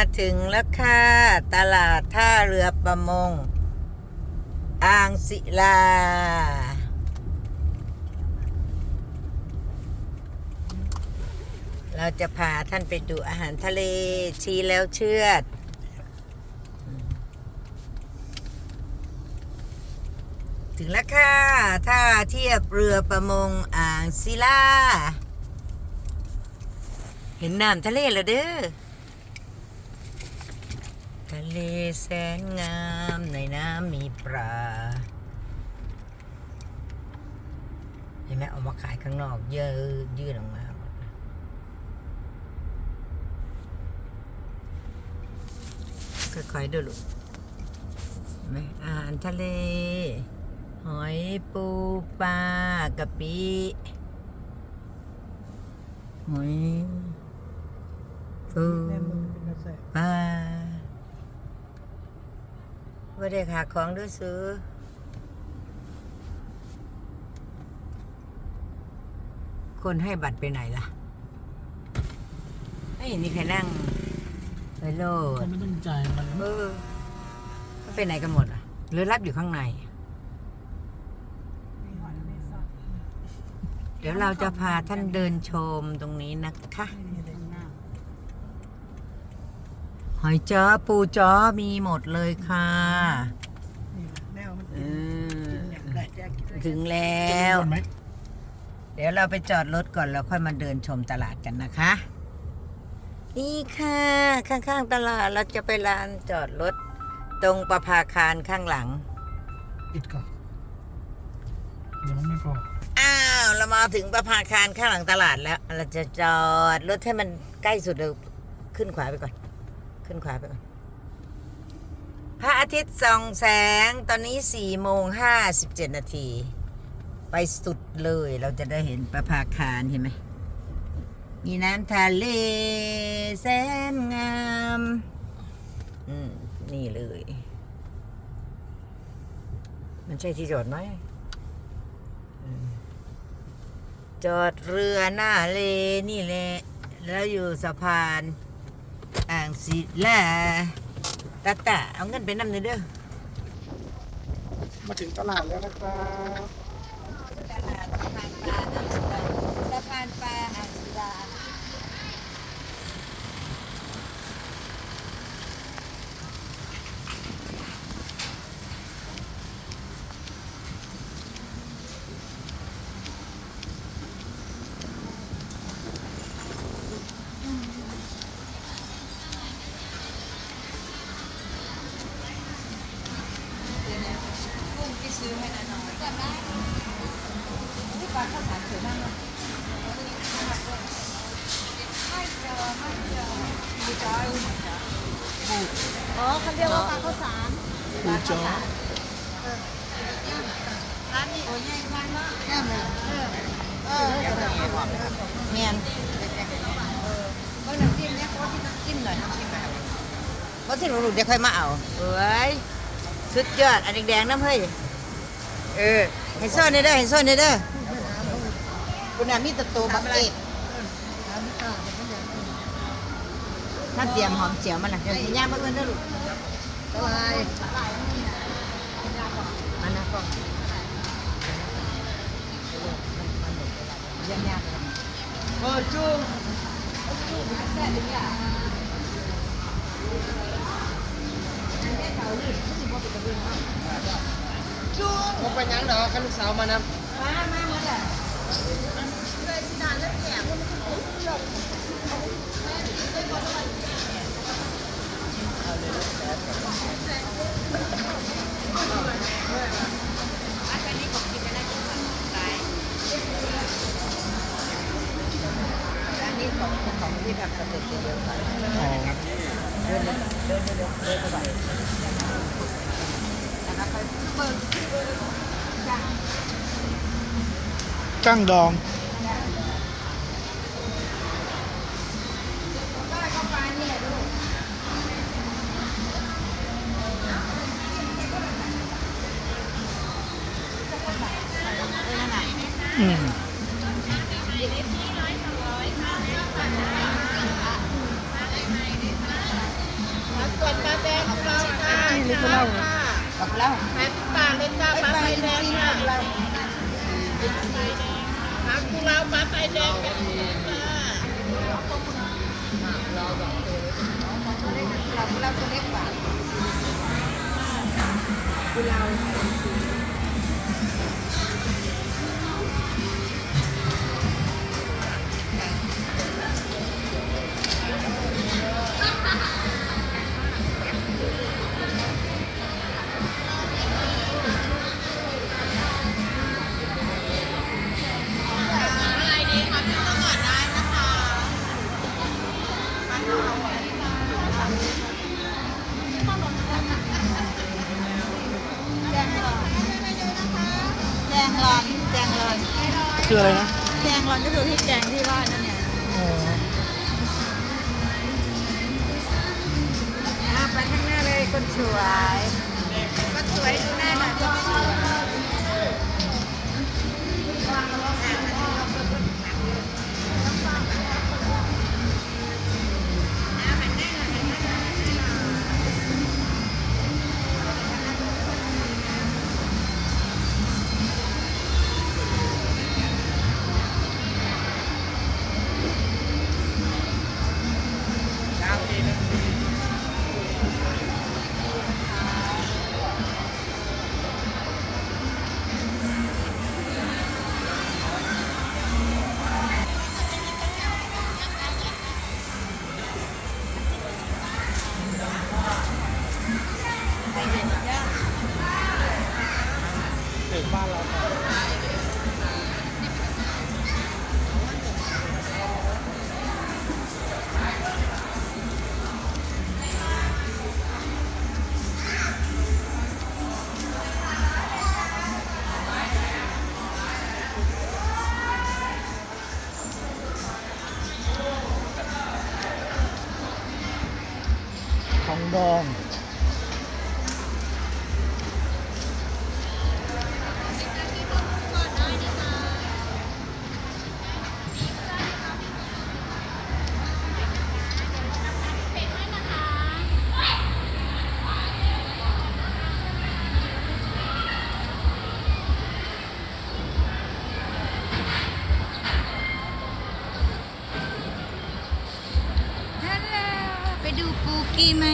มาถึงแล้วค่ะตลาดท่าเรือประมง อ่างศิลา เราจะพาท่านไปดูอาหารทะเลชีแล้วเชือด ถึงแล้วค่ะท่าเทียบเรือประมงอ่างศิลา เห็นน้ำทะเลแล้วเด้อ ทะเลแสนงามในน้ำมีปลาเห็นไหมเอามาขายข้างนอกเยอะยื่นออกมาหมดค่อยๆดูลูกเห็นไหมอาหารทะเล หอยปูปลากะปิหอยปูปลา ว่าได้ขาของด้วยซื้อคนให้บัตรไปไหนล่ะไม่เห็นมีใครนั่งไปโลดเขาไม่ต้องจ่ายมันเออเขาไปไหนกันหมดอะหรือรับอยู่ข้างใน เดี๋ยวเราจะพาท่านเดินชมตรงนี้นะคะ หอยจ้อปูจ้อมีหมดเลยค่ะแนวมันเออได้แยกกินถึงแล้วไหมเดี๋ยวเราไปจอดรถก่อนแล้วค่อยมาเดินชมตลาดกันนะคะ นี่ค่ะ ข้างๆตลาดเราจะไปลานจอดรถตรงประภาคารข้างหลังปิดก่อนเดี๋ยวมันไม่พออ้าวเรามาถึงประภาคารข้างหลังตลาดแล้ว เราจะจอดรถให้มันใกล้สุดเลยขึ้นขวาไปก่อน ขึ้นขวาไปก่อนพระอาทิตย์ส่องแสงตอนนี้สี่โมงห้าสิบเจ็ดนาที ไปสุดเลยเราจะได้เห็นประภาคารเห็นไหม มีน้ำทะเลแสนงาม อืม นี่เลย มันใช่ที่จอดไหมอืมจอดเรือหน้าเลนี่แหละ แล้วอยู่สะพาน อ่างศิลาตาตาเอาเงินไปนำหน่อยเด้อมาถึงตลาดแล้วนะครับ ตลาดสะพานปลาอ่างศิลาสะพานปลา อ๋อเขาเรียกว่าปลาข้าวสารปูจ้อร้านนี้โอ้ยง่ายมากเนาะแก้มเลยเออเออเมียนเมื่อน้ำจิ้มเนี่ยเขาที่น้ำจิ้มหน่อยน้ำจิ้มหน่อยเพราะที่หนูเดี๋ยวค่อยมาเอาเอ้ยสุดยอดอันแดงๆน้ำเฮ้ย เออให้ซ่อนได้เด้อให้ซ่อนได้เด้อคุณน่ะมีแตะโตวบักเอกถ้าเตรียมหอมเจียวมันนะเดี๋ยวสิย่างบักเอิ้นเด้อลูกสบายมันนะก็ย่างยากเออจุ้งจุ้ง ผมไปยังดอกคันลูกสาวมานะมามาหมดอะอันนี้ของของที่แบบเกษตรเยอะๆหน่อยเดินเดินเดินเดินเดินเดินไปนะครับไปเปิด กั้งดองอืมกุเหล้าดอกเหล้าแปดสิบบาทเลยจ้าไอ้ปลาใบไฟแดนี้งดค่ะ แดงเป็นจ้าดอกเหล้าตัวเล็กกว่ากุเหล้า อนแจงรอนคืออะไรนะแจงรอนก็คือที่แจงที่ว่านั่นเนี่ยอ๋ออะไปข้างหน้าเลยคนสวยคนสวยดูหน้าหน่อยคนสวย ดองฮัลโหลไปดูปูกี้ไหม